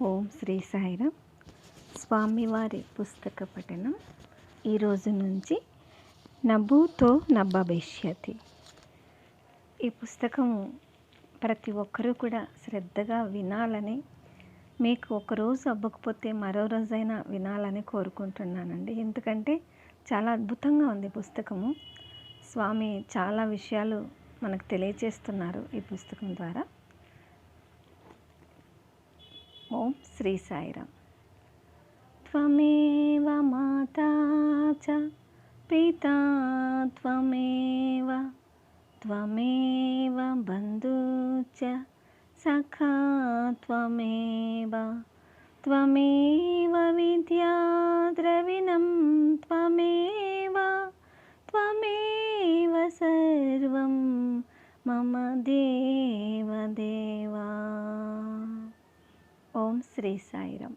ఓం శ్రీ సాయిరామ్. స్వామివారి పుస్తక పఠనం ఈరోజు నుంచి నభూతో నభవిష్యతి. ఈ పుస్తకము ప్రతి ఒక్కరూ కూడా శ్రద్ధగా వినాలని మీకు ఒకరోజు అవ్వకపోతే మరో రోజైనా వినాలని కోరుకుంటున్నానండి. ఎందుకంటే చాలా అద్భుతంగా ఉంది పుస్తకము. స్వామి చాలా విషయాలు మనకు తెలియచేస్తున్నారు ఈ పుస్తకం ద్వారా. ఓం శ్రీ సాయిరామ్. త్వమేవ మాతా చ పితా త్వమేవ త్వమేవ బంధు చ సఖా త్వమేవ త్వమేవ విద్యా ద్రవిణం త్వమేవ త్వమేవ సర్వం మమ దేవ దేవ ఓం శ్రీ సాయిరం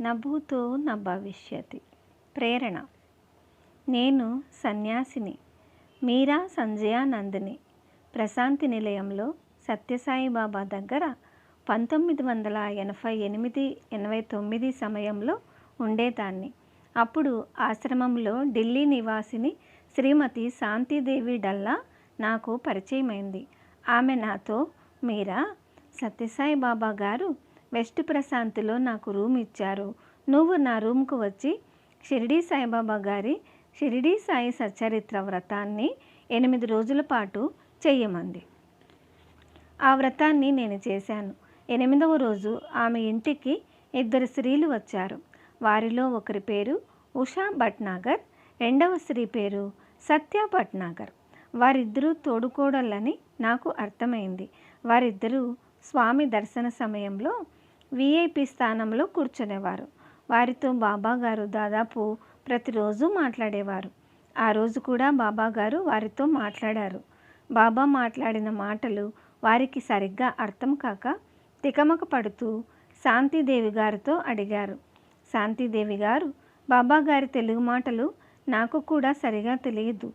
నభూతో నా భవిష్యతి ప్రేరణ. నేను సన్యాసిని. మీరా సంజయానందిని. ప్రశాంతి నిలయంలో సత్యసాయి బాబా దగ్గర పంతొమ్మిది వందల ఎనభై ఎనిమిది ఎనభై తొమ్మిది సమయంలో ఉండేదాన్ని. అప్పుడు ఆశ్రమంలో ఢిల్లీ నివాసిని శ్రీమతి శాంతిదేవి డల్లా నాకు పరిచయమైంది. ఆమె నాతో మీరా సత్యసాయి బాబా గారు వెస్ట్ ప్రశాంతిలో నాకు రూమ్ ఇచ్చారు. నువ్వు నా రూమ్కు వచ్చి షిరిడీ సాయిబాబా గారి షిరిడీ సాయి సచ్చరిత్ర వ్రతాన్ని ఎనిమిది రోజుల పాటు చెయ్యమంది. ఆ వ్రతాన్ని నేను చేశాను. ఎనిమిదవ రోజు ఆమె ఇంటికి ఇద్దరు స్త్రీలు వచ్చారు. వారిలో ఒకరి పేరు ఉషా భట్నాగర్ రెండవ స్త్రీ పేరు సత్య భట్నాగర్. వారిద్దరూ తోడుకోడళ్ళని నాకు అర్థమైంది. వారిద్దరూ స్వామి దర్శన సమయంలో విఐపి స్థానంలో కూర్చునేవారు. వారితో బాబా గారు దాదాపు ప్రతిరోజు మాట్లాడేవారు. ఆ రోజు కూడా బాబాగారు వారితో మాట్లాడారు. బాబా మాట్లాడిన మాటలు వారికి సరిగ్గా అర్థం కాక తికమక పడుతూ శాంతిదేవి గారితో అడిగారు. శాంతిదేవి గారు బాబాగారి తెలుగు మాటలు నాకు కూడా సరిగా తెలియదు.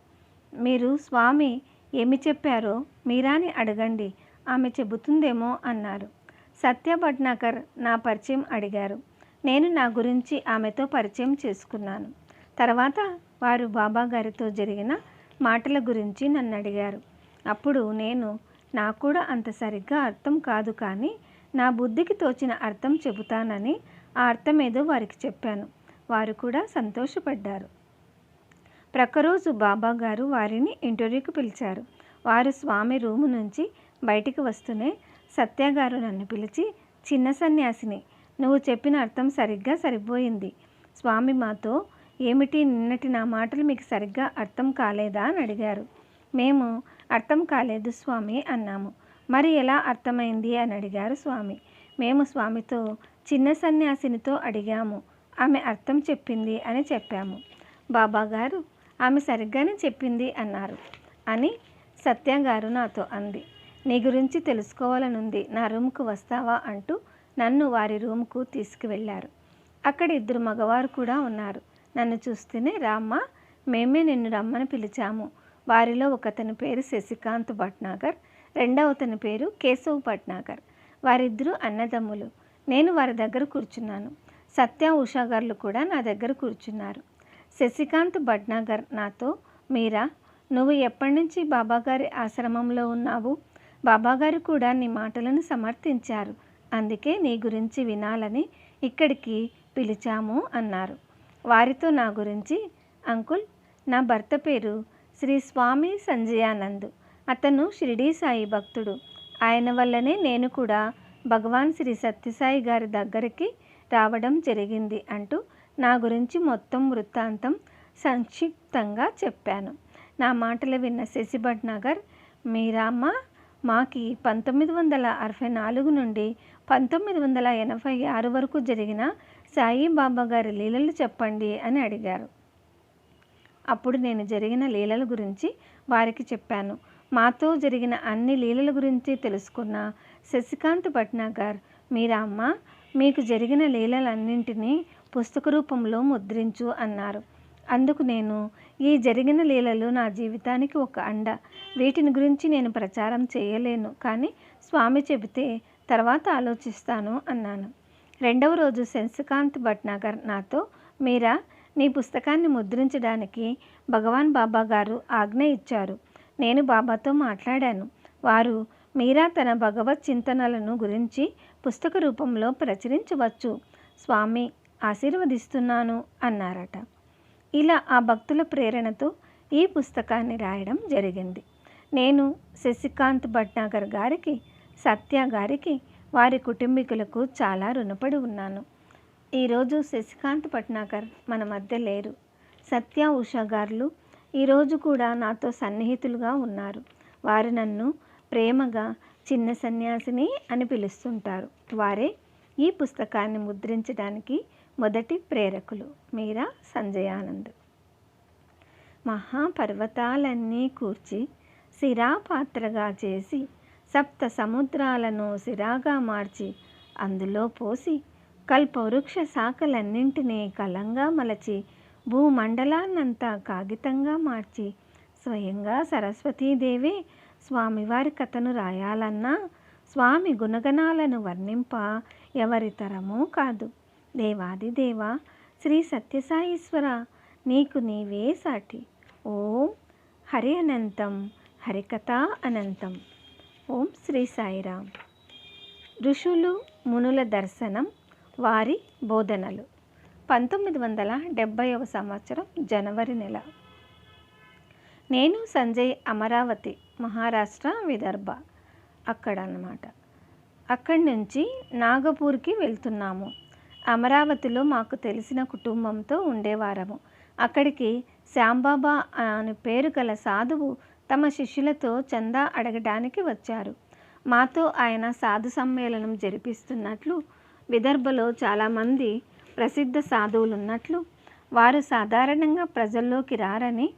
మీరు స్వామి ఏమి చెప్పారో మీరాని అడగండి. ఆమె చెబుతుందేమో అన్నారు. సత్య భట్నాకర్ నా పరిచయం అడిగారు. నేను నా గురించి ఆమెతో పరిచయం చేసుకున్నాను. తర్వాత వారు బాబా గారితో జరిగిన మాటల గురించి నన్ను అడిగారు. అప్పుడు నేను నాకు కూడా అంత సరిగ్గా అర్థం కాదు కానీ నా బుద్ధికి తోచిన అర్థం చెబుతానని ఆ అర్థం ఏదో వారికి చెప్పాను. వారు కూడా సంతోషపడ్డారు. ప్రక్కరోజు బాబా గారు వారిని ఇంటర్వ్యూకి పిలిచారు. వారు స్వామి రూము నుంచి బయటికి వస్తూనే సత్యగారు నన్ను పిలిచి చిన్న సన్యాసిని నువ్వు చెప్పిన అర్థం సరిగ్గా సరిపోయింది. స్వామి మాతో ఏమిటి నిన్నటి నా మాటలు మీకు సరిగ్గా అర్థం కాలేదా అని అడిగారు. మేము అర్థం కాలేదు స్వామి అన్నాము. మరి ఎలా అర్థమైంది అని అడిగారు స్వామి. మేము స్వామితో చిన్న సన్యాసినితో అడిగాము. ఆమె అర్థం చెప్పింది అని చెప్పాము. బాబా గారు ఆమె సరిగ్గానే చెప్పింది అన్నారు అని సత్య గారు నాతో అంది. నీ గురించి తెలుసుకోవాలనుంది నా రూమ్కు వస్తావా అంటూ నన్ను వారి రూమ్కు తీసుకువెళ్ళారు. అక్కడ ఇద్దరు మగవారు కూడా ఉన్నారు. నన్ను చూస్తేనే రామ్మ మేమే నిన్ను రమ్మని పిలిచాము. వారిలో ఒకతని పేరు శశికాంత్ భట్నాగర్ రెండవతని పేరు కేశవ్ భట్నాగర్. వారిద్దరూ అన్నదమ్ములు. నేను వారి దగ్గర కూర్చున్నాను. సత్య ఉషా కూడా నా దగ్గర కూర్చున్నారు. శశికాంత్ భట్నాగర్ నాతో మీరా నువ్వు ఎప్పటి నుంచి బాబాగారి ఆశ్రమంలో ఉన్నావు? బాబాగారు కూడా నీ మాటలను సమర్థించారు. అందుకే నీ గురించి వినాలని ఇక్కడికి పిలిచాము అన్నారు. వారితో నా గురించి అంకుల్ నా భర్త పేరు శ్రీ స్వామి సంజయానంద్. అతను షిరిడీ సాయి భక్తుడు. ఆయన వల్లనే నేను కూడా భగవాన్ శ్రీ సత్యసాయి గారి దగ్గరికి రావడం జరిగింది అంటూ నా గురించి మొత్తం వృత్తాంతం సంక్షిప్తంగా చెప్పాను. నా మాటలు విన్న శశిభట్ నగర్ మీరామ్మ మాకి పంతొమ్మిది వందల అరవై నాలుగు నుండి పంతొమ్మిది వందల ఎనభై ఆరు వరకు జరిగిన సాయిబాబా గారి లీలలు చెప్పండి అని అడిగారు. అప్పుడు నేను జరిగిన లీలల గురించి వారికి చెప్పాను. మాతో జరిగిన అన్ని లీలల గురించి తెలుసుకున్న శశికాంత్ భట్నాగర్ అమ్మ మీకు జరిగిన లీలలన్నింటినీ పుస్తక రూపంలో ముద్రించు అన్నారు. అందుకు నేను ఈ జరిగిన లీలలు నా జీవితానికి ఒక అండ. వీటిని గురించి నేను ప్రచారం చేయలేను. కానీ స్వామి చెబితే తర్వాత ఆలోచిస్తాను అన్నాను. రెండవ రోజు శశికాంత్ భట్నాగర్ నాతో మీరా నీ పుస్తకాన్ని ముద్రించడానికి భగవాన్ బాబా గారు ఆజ్ఞ ఇచ్చారు. నేను బాబాతో మాట్లాడాను. వారు మీరా తన భగవత్ చింతనలను గురించి పుస్తక రూపంలో ప్రచురించవచ్చు. స్వామి ఆశీర్వదిస్తున్నాను అన్నారట. ఇలా ఆ భక్తుల ప్రేరణతో ఈ పుస్తకాన్ని రాయడం జరిగింది. నేను శశికాంత్ భట్నాగర్ గారికి సత్య గారికి వారి కుటుంబీకులకు చాలా రుణపడి ఉన్నాను. ఈరోజు శశికాంత్ భట్నాగర్ మన మధ్య లేరు. సత్య ఉషా గారులు ఈరోజు కూడా నాతో సన్నిహితులుగా ఉన్నారు. వారు నన్ను ప్రేమగా చిన్న సన్యాసిని అని పిలుస్తుంటారు. వారే ఈ పుస్తకాన్ని ముద్రించడానికి మొదటి ప్రేరకులు మీరా సంజయానంద్. మహాపర్వతాలన్నీ కూర్చి సిరాపాత్రగా చేసి సప్త సముద్రాలను సిరాగా మార్చి అందులో పోసి కల్పవృక్ష శాఖలన్నింటినీ కలంగా మలచి భూమండలాన్నంతా కాగితంగా మార్చి స్వయంగా సరస్వతీదేవి స్వామివారి కథను రాయాలన్నా స్వామి గుణగణాలను వర్ణింప ఎవరి తరమూ కాదు. దేవాది దేవా శ్రీ సత్యసాయీశ్వర నీకు నీవే సాటి. ఓం హరి అనంతం హరికథ అనంతం. ఓం శ్రీ సాయిరామ్. ఋషులు మునుల దర్శనం వారి బోధనలు. పంతొమ్మిది వందల డెబ్భైవ సంవత్సరం జనవరి నెల. నేను సంజయ్ అమరావతి మహారాష్ట్ర విదర్భ. అక్కడ అన్నమాట అక్కడి నుంచి నాగపూర్కి వెళ్తున్నాము. అమరావతిలో మాకు తెలిసిన కుటుంబంతో ఉండేవారము. అక్కడికి శ్యాంబాబా అని పేరు గల సాధువు తమ శిష్యులతో చందా అడగడానికి వచ్చారు. మాతో ఆయన సాధు సమ్మేళనం జరిపిస్తున్నట్లు విదర్భలో చాలామంది ప్రసిద్ధ సాధువులు ఉన్నట్లు వారు సాధారణంగా ప్రజల్లోకి రారని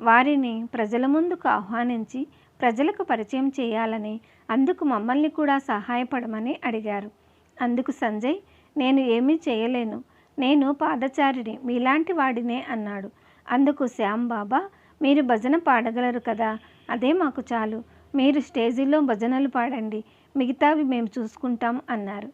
వారిని ప్రజల ముందుకు ఆహ్వానించి ప్రజలకు పరిచయం చేయాలని అందుకు మమ్మల్ని కూడా సహాయపడమని అడిగారు. అందుకు సంజయ్ నేను ఏమీ చేయలేను. నేను పాదచారిని మీలాంటి వాడినే అన్నాడు. అందుకు శ్యామ్ బాబా మీరు భజన పాడగలరు కదా? అదే మాకు చాలు. మీరు స్టేజీలో భజనలు పాడండి. మిగతావి మేము చూసుకుంటాం అన్నారు.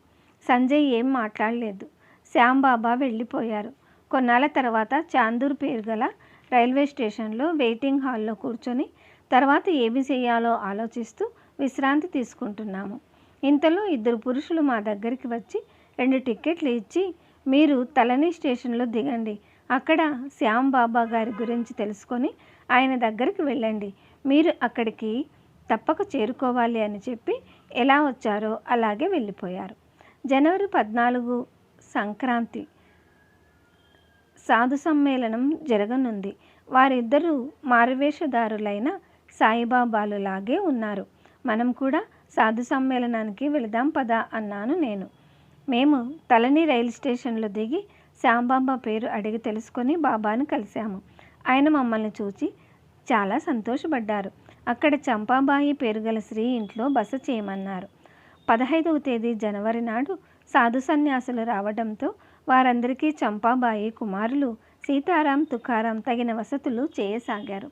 సంజయ్ ఏం మాట్లాడలేదు. శ్యామ్ బాబా వెళ్ళిపోయారు. కొన్నాళ్ళ తర్వాత చాందూర్ పేరు గల రైల్వే స్టేషన్లో వెయిటింగ్ హాల్లో కూర్చొని తర్వాత ఏమి చేయాలో ఆలోచిస్తూ విశ్రాంతి తీసుకుంటున్నాము. ఇంతలో ఇద్దరు పురుషులు మా దగ్గరికి వచ్చి రెండు టిక్కెట్లు ఇచ్చి మీరు తలని స్టేషన్లో దిగండి. అక్కడ శ్యామ్ బాబా గారి గురించి తెలుసుకొని ఆయన దగ్గరికి వెళ్ళండి. మీరు అక్కడికి తప్పక చేరుకోవాలి అని చెప్పి ఎలా వచ్చారో అలాగే వెళ్ళిపోయారు. జనవరి పద్నాలుగు సంక్రాంతి సాధు సమ్మేళనం జరగనుంది. వారిద్దరూ మారువేషదారులైన సాయిబాబాలు లాగే ఉన్నారు. మనం కూడా సాధు సమ్మేళనానికి వెళదాం పదా అన్నాను నేను. మేము తలని రైలు స్టేషన్లో దిగి శ్యాంబాబా పేరు అడిగి తెలుసుకొని బాబాను కలిశాము. ఆయన మమ్మల్ని చూచి చాలా సంతోషపడ్డారు. అక్కడ చంపాబాయి పేరు గల స్త్రీ ఇంట్లో బస చేయమన్నారు. పదహైదవ తేదీ జనవరి నాడు సాధు సన్యాసులు రావడంతో వారందరికీ చంపాబాయి కుమారులు సీతారాం తుకారాం తగిన వసతులు చేయసాగారు.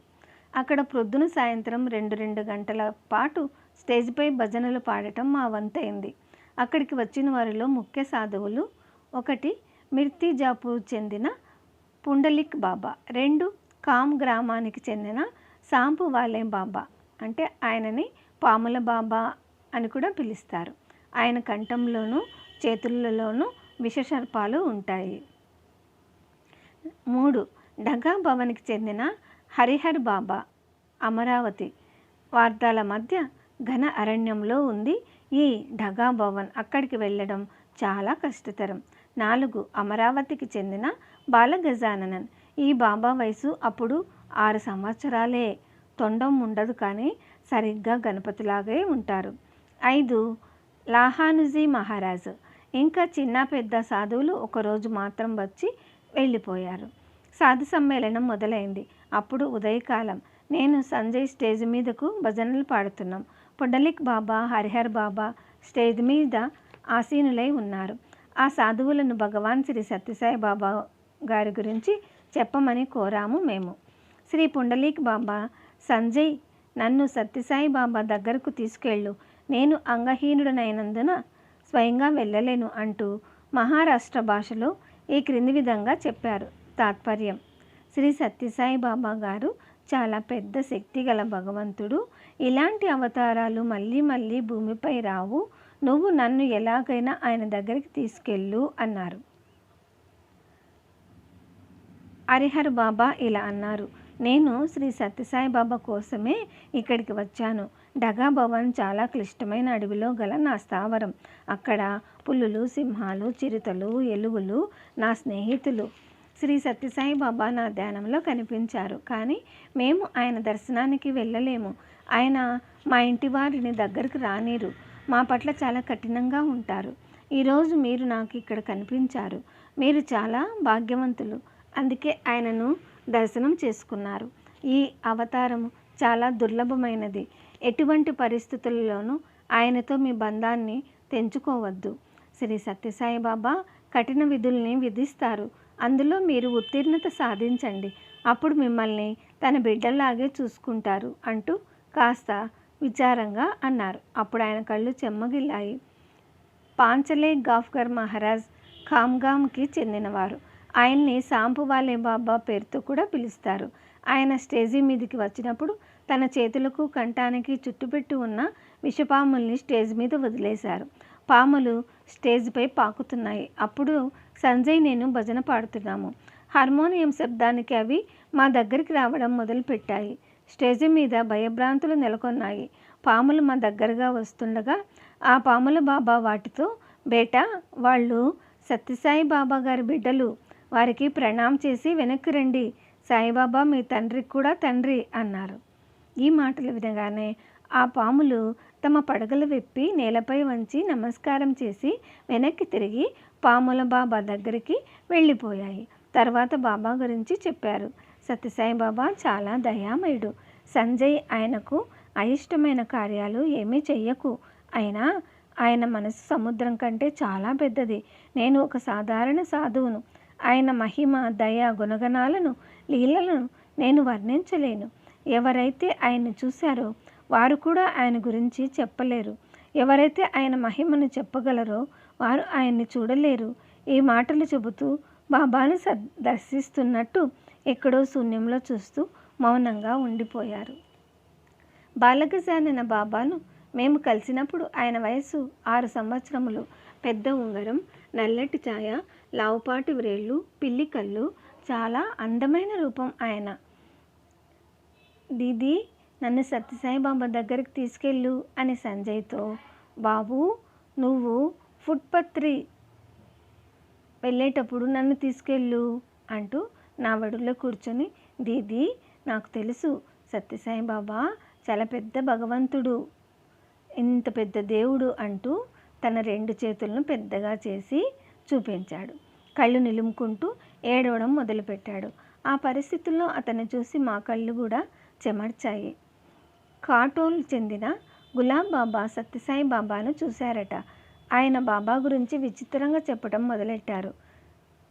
అక్కడ ప్రొద్దున సాయంత్రం రెండు రెండు గంటల పాటు స్టేజ్పై భజనలు పాడటం మా వంతైంది. అక్కడికి వచ్చిన వారిలో ముఖ్య సాధువులు ఒకటి మిర్తిజాపూర్ చెందిన పుండలిక్ బాబా రెండు కామ్ గ్రామానికి చెందిన సాంపు వాలే బాబా అంటే ఆయనని పాముల బాబా అని కూడా పిలుస్తారు. ఆయన కంఠంలోనూ చేతులలోనూ విషసర్పాలు ఉంటాయి. మూడు ఢగా భవన్కి చెందిన హరిహర్ బాబా అమరావతి వార్తాల మధ్య ఘన అరణ్యంలో ఉంది. ఈ ఢగా భవన్ అక్కడికి వెళ్ళడం చాలా కష్టతరం. నాలుగు అమరావతికి చెందిన బాలగజాననన్. ఈ బాబా వయసు అప్పుడు ఆరు సంవత్సరాలే. తొండం ఉండదు కానీ సరిగ్గా గణపతిలాగే ఉంటారు. ఐదు లాహానుజీ మహారాజు. ఇంకా చిన్న పెద్ద సాధువులు ఒకరోజు మాత్రం వచ్చి వెళ్ళిపోయారు. సాధు సమ్మేళనం మొదలైంది. అప్పుడు ఉదయకాలం. నేను సంజయ్ స్టేజ్ మీదకు భజనలు పాడుతున్నాం. పుండలిక్ బాబా హరిహర్ బాబా స్టేజ్ మీద ఆసీనులై ఉన్నారు. ఆ సాధువులను భగవాన్ శ్రీ సత్యసాయి బాబా గారి గురించి చెప్పమని కోరాము మేము. శ్రీ పుండలీక్ బాబా సంజయ్ నన్ను సత్యసాయి బాబా దగ్గరకు తీసుకెళ్ళు. నేను అంగహీనుడనైనందున స్వయంగా వెళ్ళలేను అంటూ మహారాష్ట్ర భాషలో ఈ క్రింది విధంగా చెప్పారు. తాత్పర్యం. శ్రీ సత్యసాయి బాబా గారు చాలా పెద్ద శక్తి గల భగవంతుడు. ఇలాంటి అవతారాలు మళ్ళీ మళ్ళీ భూమిపై రావు. నువ్వు నన్ను ఎలాగైనా ఆయన దగ్గరికి తీసుకెళ్ళు అన్నారు. హరిహర్ బాబా ఇలా అన్నారు. నేను శ్రీ సత్యసాయి బాబా కోసమే ఇక్కడికి వచ్చాను. డగా భవన్ చాలా క్లిష్టమైన అడవిలో గల నా స్థావరం. అక్కడ పులులు సింహాలు చిరుతలు ఎలుగులు నా స్నేహితులు. శ్రీ సత్యసాయి బాబా నా ధ్యానంలో కనిపించారు. కానీ మేము ఆయన దర్శనానికి వెళ్ళలేము. ఆయన మా ఇంటి వారిని దగ్గరకు రానిరు. మా పట్ల చాలా కఠినంగా ఉంటారు. ఈరోజు మీరు నాకు ఇక్కడ కనిపించారు. మీరు చాలా భాగ్యవంతులు. అందుకే ఆయనను దర్శనం చేసుకున్నారు. ఈ అవతారం చాలా దుర్లభమైనది. ఎటువంటి పరిస్థితుల్లోనూ ఆయనతో మీ బంధాన్ని తెంచుకోవద్దు. శ్రీ సత్యసాయి బాబా కఠిన విధుల్ని విధిస్తారు. అందులో మీరు ఉత్తీర్ణత సాధించండి. అప్పుడు మిమ్మల్ని తన బిడ్డల్లాగే చూసుకుంటారు అంటూ కాస్త విచారంగా అన్నారు. అప్పుడు ఆయన కళ్ళు చెమ్మగిల్లాయి. పాంచలే గాఫ్కర్ మహారాజ్ ఖామ్గామ్కి చెందినవారు. ఆయన్ని సాంపువాలే బాబా పేరుతో కూడా పిలుస్తారు. ఆయన స్టేజీ మీదకి వచ్చినప్పుడు తన చేతులకు కంఠానికి చుట్టుపెట్టి ఉన్న విషపాముల్ని స్టేజ్ మీద వదిలేశారు. పాములు స్టేజ్పై పాకుతున్నాయి. అప్పుడు సంజయ్ నేను భజన పాడుతున్నాము. హార్మోనియం శబ్దానికి అవి మా దగ్గరికి రావడం మొదలుపెట్టాయి. స్టేజ్ మీద భయభ్రాంతులు నెలకొన్నాయి. పాములు మా దగ్గరగా వస్తుండగా ఆ పాముల బాబా వాటితో బేటా వాళ్ళు సత్యసాయి బాబా గారి బిడ్డలు. వారికి ప్రణాం చేసి వెనక్కి రండి. సాయిబాబా మీ తండ్రికి కూడా తండ్రి అన్నారు. ఈ మాటలు వినగానే ఆ పాములు తమ పడగలు విప్పి నేలపై వంచి నమస్కారం చేసి వెనక్కి తిరిగి పాముల బాబా దగ్గరికి వెళ్ళిపోయాయి. తర్వాత బాబా గురించి చెప్పారు. సత్యసాయి బాబా చాలా దయామయుడు. సంజయ్ ఆయనకు అయిష్టమైన కార్యాలు ఏమీ చెయ్యకు. అయినా ఆయన మనసు సముద్రం కంటే చాలా పెద్దది. నేను ఒక సాధారణ సాధువును. ఆయన మహిమ దయ గుణగణాలను లీలలను నేను వర్ణించలేను. ఎవరైతే ఆయన్ని చూశారో వారు కూడా ఆయన గురించి చెప్పలేరు. ఎవరైతే ఆయన మహిమను చెప్పగలరో వారు ఆయన్ని చూడలేరు. ఈ మాటలు చెబుతూ బాబాను స దర్శిస్తున్నట్టు ఎక్కడో శూన్యంలో చూస్తూ మౌనంగా ఉండిపోయారు. బాలగజానన బాబాను మేము కలిసినప్పుడు ఆయన వయస్సు ఆరు సంవత్సరములు. పెద్ద ఉంగరం నల్లటి ఛాయ లావుపాటి వ్రేళ్ళు పిల్లి కళ్ళు చాలా అందమైన రూపం ఆయన. దీదీ నన్ను సత్యసాయి బాబా దగ్గరికి తీసుకెళ్ళు అని సంజయ్తో బాబు నువ్వు ఫుట్పత్రి వెళ్ళేటప్పుడు నన్ను తీసుకెళ్ళు అంటూ నా వడులో కూర్చొని దీదీ నాకు తెలుసు సత్యసాయి బాబా చాలా పెద్ద భగవంతుడు ఇంత పెద్ద దేవుడు అంటూ తన రెండు చేతులను పెద్దగా చేసి చూపించాడు. కళ్ళు నిలుముకుంటూ ఏడవడం మొదలుపెట్టాడు. ఆ పరిస్థితుల్లో అతన్ని చూసి మా కళ్ళు కూడా చెమర్చాయి. కాటోల్ చెందిన గులాబ్ బాబా సత్యసాయి బాబాను చూశారట. ఆయన బాబా గురించి విచిత్రంగా చెప్పడం మొదలెట్టారు.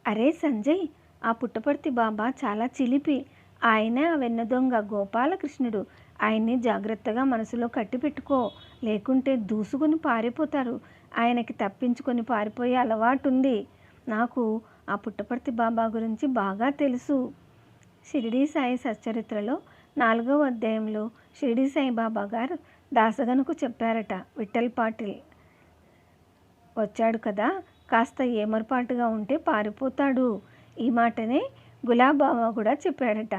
అరే సంజయ్ ఆ పుట్టపర్తి బాబా చాలా చిలిపి. ఆయనే ఆ వెన్న దొంగ గోపాలకృష్ణుడు. ఆయన్ని జాగ్రత్తగా మనసులో కట్టిపెట్టుకో లేకుంటే దూసుకొని పారిపోతారు. ఆయనకి తప్పించుకొని పారిపోయే అలవాటు ఉంది నాకు ఆ పుట్టపర్తి బాబా గురించి బాగా తెలుసు. షిరిడీ సాయి సచ్చరిత్రలో నాలుగవ అధ్యాయంలో షిరిడి సాయిబాబా గారు దాసగనుకు చెప్పారట విఠల్ పాటిల్ వచ్చాడు కదా కాస్త ఏమరపాటుగా ఉంటే పారిపోతాడు. ఈ మాటనే గులాబాబా కూడా చెప్పాడట.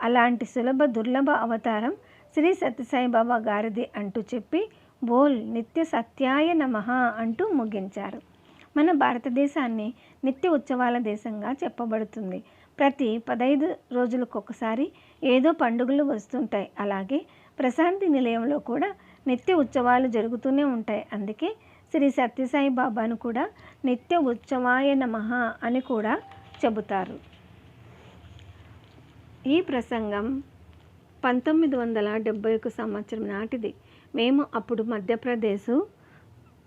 అలాంటి సులభ దుర్లభ అవతారం శ్రీ సత్యసాయిబాబా గారిది అంటూ చెప్పి బోల్ నిత్య సత్యాయ నమః అంటూ ముగించారు. మన భారతదేశాన్ని నిత్య ఉత్సవాల దేశంగా చెప్పబడుతుంది. ప్రతి పదైదు రోజులకొకసారి ఏదో పండుగలు వస్తుంటాయి. అలాగే ప్రశాంతి నిలయంలో కూడా నిత్య ఉత్సవాలు జరుగుతూనే ఉంటాయి. అందుకే శ్రీ సత్యసాయి బాబాను కూడా నిత్య ఉత్సవాయ నమః అని కూడా చెబుతారు. ఈ ప్రసంగం పంతొమ్మిది వందల డెబ్బై ఒక సంవత్సరం నాటిది. మేము అప్పుడు మధ్యప్రదేశ్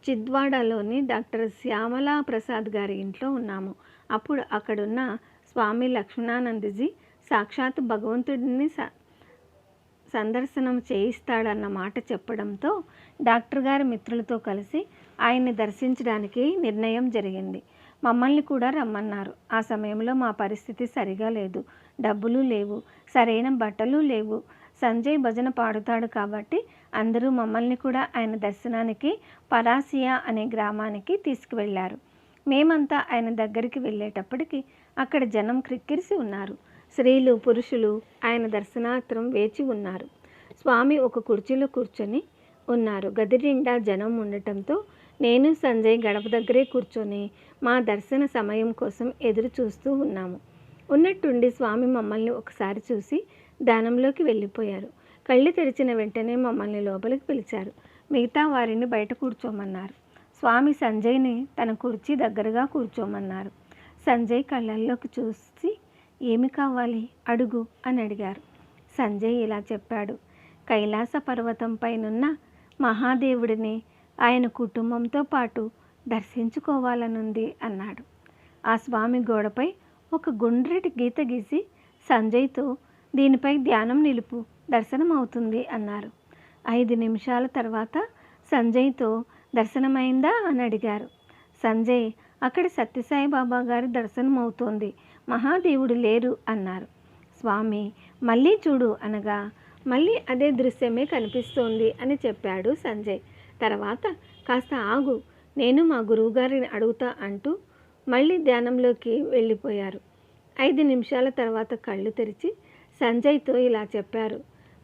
చిద్వాడలోని డాక్టర్ శ్యామలా ప్రసాద్ గారి ఇంట్లో ఉన్నాము. అప్పుడు అక్కడున్న స్వామి లక్ష్మణానందజీ సాక్షాత్ భగవంతుడిని స సందర్శనం చేయిస్తాడన్న మాట చెప్పడంతో డాక్టర్ గారి మిత్రులతో కలిసి ఆయన్ని దర్శించడానికి నిర్ణయం జరిగింది. మమ్మల్ని కూడా రమ్మన్నారు. ఆ సమయంలో మా పరిస్థితి సరిగా లేదు. డబ్బులు లేవు. సరైన బట్టలు లేవు. సంజయ్ భజన పాడుతాడు కాబట్టి అందరూ మమ్మల్ని కూడా ఆయన దర్శనానికి పరాసియా అనే గ్రామానికి తీసుకువెళ్ళారు. మేమంతా ఆయన దగ్గరికి వెళ్ళేటప్పటికి అక్కడ జనం క్రిక్కిరిసి ఉన్నారు. స్త్రీలు పురుషులు ఆయన దర్శనార్థం వేచి ఉన్నారు. స్వామి ఒక కుర్చీలో కూర్చొని ఉన్నారు. గది నిండా జనం ఉండటంతో నేను సంజయ్ గడప దగ్గరే కూర్చొని మా దర్శన సమయం కోసం ఎదురు చూస్తూ ఉన్నాము. ఉన్నట్టుండి స్వామి మమ్మల్ని ఒకసారి చూసి దానంలోకి వెళ్ళిపోయారు. కళ్ళు తెరిచిన వెంటనే మమ్మల్ని లోపలికి పిలిచారు. మిగతా వారిని బయట కూర్చోమన్నారు. స్వామి సంజయ్ని తన కుర్చీ దగ్గరగా కూర్చోమన్నారు. సంజయ్ కళ్ళల్లోకి చూసి ఏమి కావాలి? అడుగు అని అడిగారు. సంజయ్ ఇలా చెప్పాడు. కైలాస పర్వతంపైనున్న మహాదేవుడిని ఆయన కుటుంబంతో పాటు దర్శించుకోవాలనుంది అన్నాడు. ఆ స్వామి గోడపై ఒక గుండ్రటి గీత గీసి సంజయ్తో దీనిపై ధ్యానం నిలుపు దర్శనం అవుతుంది అన్నారు. ఐదు నిమిషాల తర్వాత సంజయ్తో దర్శనమైందా అని అడిగారు. సంజయ్ అక్కడ సత్యసాయి బాబా గారి దర్శనం అవుతోంది మహాదేవుడు లేరు అన్నారు. స్వామి మళ్ళీ చూడు అనగా మళ్ళీ అదే దృశ్యమే కనిపిస్తోంది అని చెప్పాడు సంజయ్. తర్వాత కాస్త ఆగు నేను మా గురువుగారిని అడుగుతా అంటూ మళ్ళీ ధ్యానంలోకి వెళ్ళిపోయారు. ఐదు నిమిషాల తర్వాత కళ్ళు తెరిచి సంజయ్తో ఇలా చెప్పారు.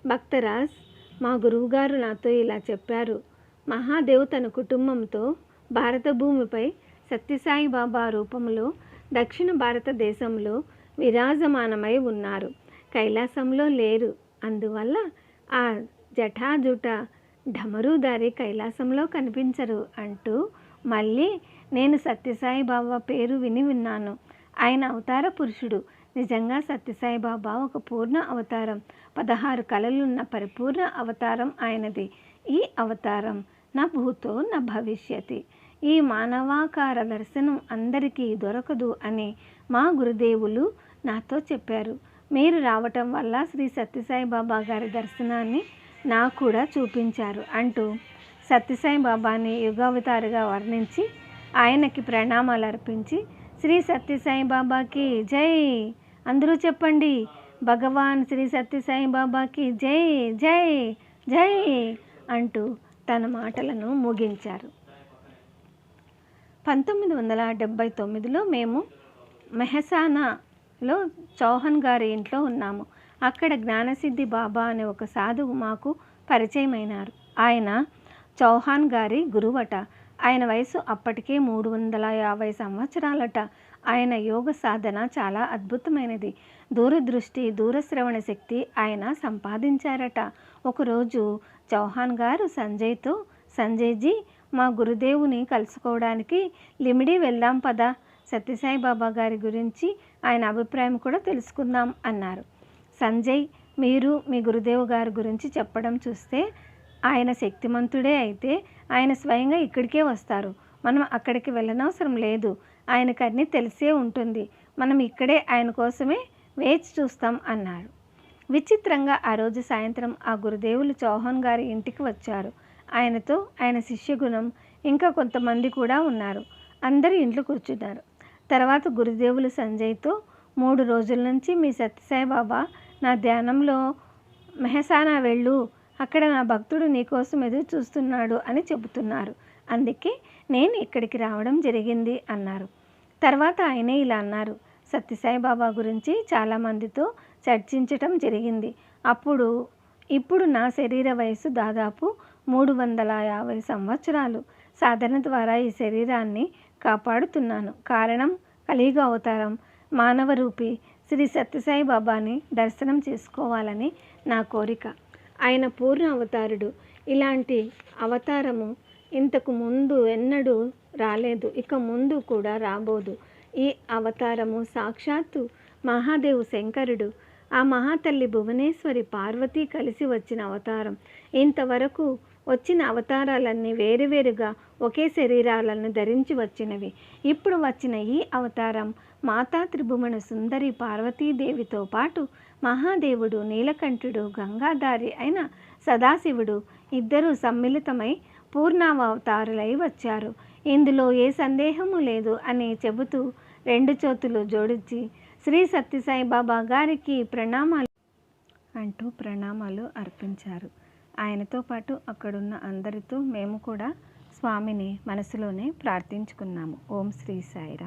భక్తరాజ్ మా గురువుగారు నాతో ఇలా చెప్పారు. మహాదేవ్ తన కుటుంబంతో భారత భూమిపై సత్యసాయి బాబా రూపంలో దక్షిణ భారతదేశంలో విరాజమానమై ఉన్నారు. కైలాసంలో లేరు. అందువల్ల ఆ జటాజుట ఢమరుదారి కైలాసంలో కనిపించరు అంటూ మళ్ళీ నేను సత్యసాయి బాబా పేరు విని విన్నాను. ఆయన అవతార పురుషుడు. నిజంగా సత్యసాయి బాబా ఒక పూర్ణ అవతారం. పదహారు కళలున్న పరిపూర్ణ అవతారం ఆయనది. ఈ అవతారం నా భూతో నా భవిష్యతి. ఈ మానవాకార దర్శనం అందరికీ దొరకదు అని మా గురుదేవులు నాతో చెప్పారు. మీరు రావటం వల్ల శ్రీ సత్యసాయి బాబా గారి దర్శనాన్ని నాకు కూడా చూపించారు అంటూ సత్యసాయి బాబాని యుగావతారుగా వర్ణించి ఆయనకి ప్రణామాలు అర్పించి శ్రీ సత్యసాయి బాబాకి జై! అందరూ చెప్పండి. భగవాన్ శ్రీ సత్యసాయి బాబాకి జై! జై! జై! అంటూ తన మాటలను ముగించారు. పంతొమ్మిది వందల డెబ్భై తొమ్మిదిలో మేము మెహసానాలో చౌహాన్ గారి ఇంట్లో ఉన్నాము. అక్కడ జ్ఞానసిద్ధి బాబా అనే ఒక సాధువు మాకు పరిచయమైనారు. ఆయన చౌహాన్ గారి గురువట. ఆయన వయసు అప్పటికే మూడు వందల యాభై సంవత్సరాలట. ఆయన యోగ సాధన చాలా అద్భుతమైనది. దూరదృష్టి దూరశ్రవణ శక్తి ఆయన సంపాదించారట. ఒకరోజు చౌహాన్ గారు సంజయ్తో సంజయ్జీ మా గురుదేవుని కలుసుకోవడానికి లిమిడి వెళ్దాం పదా. సత్యసాయి బాబా గారి గురించి ఆయన అభిప్రాయం కూడా తెలుసుకుందాం అన్నారు. సంజయ్ మీరు మీ గురుదేవు గారి గురించి చెప్పడం చూస్తే ఆయన శక్తిమంతుడే అయితే ఆయన స్వయంగా ఇక్కడికే వస్తారు. మనం అక్కడికి వెళ్ళనవసరం లేదు. ఆయనకు అన్నీ తెలిసే ఉంటుంది. మనం ఇక్కడే ఆయన కోసమే వేచి చూస్తాం అన్నారు. విచిత్రంగా ఆ రోజు సాయంత్రం ఆ గురుదేవులు చౌహాన్ గారి ఇంటికి వచ్చారు. ఆయనతో ఆయన శిష్యగుణం ఇంకా కొంతమంది కూడా ఉన్నారు. అందరూ ఇంట్లో కూర్చున్నారు. తర్వాత గురుదేవులు సంజయ్తో మూడు రోజుల నుంచి మీ సత్యసాయి బాబా నా ధ్యానంలో మెహసానా వెళ్ళు అక్కడ నా భక్తుడు నీకోసం ఎదురు చూస్తున్నాడు అని చెబుతున్నారు. అందుకే నేను ఇక్కడికి రావడం జరిగింది అన్నారు. తర్వాత ఆయనే ఇలా అన్నారు. సత్యసాయి బాబా గురించి చాలామందితో చర్చించటం జరిగింది. అప్పుడు ఇప్పుడు నా శరీర వయసు దాదాపు మూడు వందల యాభై సంవత్సరాలు సాధన ద్వారా ఈ శరీరాన్ని కాపాడుతున్నాను. కారణం కలియుగ అవతారం మానవ రూపి శ్రీ సత్యసాయి బాబాని దర్శనం చేసుకోవాలని నా కోరిక. ఆయన పూర్ణ అవతారుడు. ఇలాంటి అవతారము ఇంతకు ముందు ఎన్నడూ రాలేదు. ఇక ముందు కూడా రాబోదు. ఈ అవతారము సాక్షాత్తు మహాదేవు శంకరుడు. ఆ మహాతల్లి భువనేశ్వరి పార్వతి కలిసి వచ్చిన అవతారం. ఇంతవరకు వచ్చిన అవతారాలన్నీ వేరువేరుగా ఒకే శరీరాలను ధరించి వచ్చినవి. ఇప్పుడు వచ్చిన ఈ అవతారం మాతా త్రిభువన సుందరి పార్వతీదేవితో పాటు మహాదేవుడు నీలకంఠుడు గంగాధారి అయిన సదాశివుడు ఇద్దరూ సమ్మిళితమై పూర్ణావతారులై వచ్చారు. ఇందులో ఏ సందేహము లేదు అని చెబుతూ రెండు చేతులు జోడించి శ్రీ సత్యసాయిబాబా గారికి ప్రణామాలు అంటూ ప్రణామాలు అర్పించారు. ఆయనతో పాటు అక్కడున్న అందరితో మేము కూడా స్వామిని మనసులోనే ప్రార్థించుకున్నాము. ఓం శ్రీ సాయిరా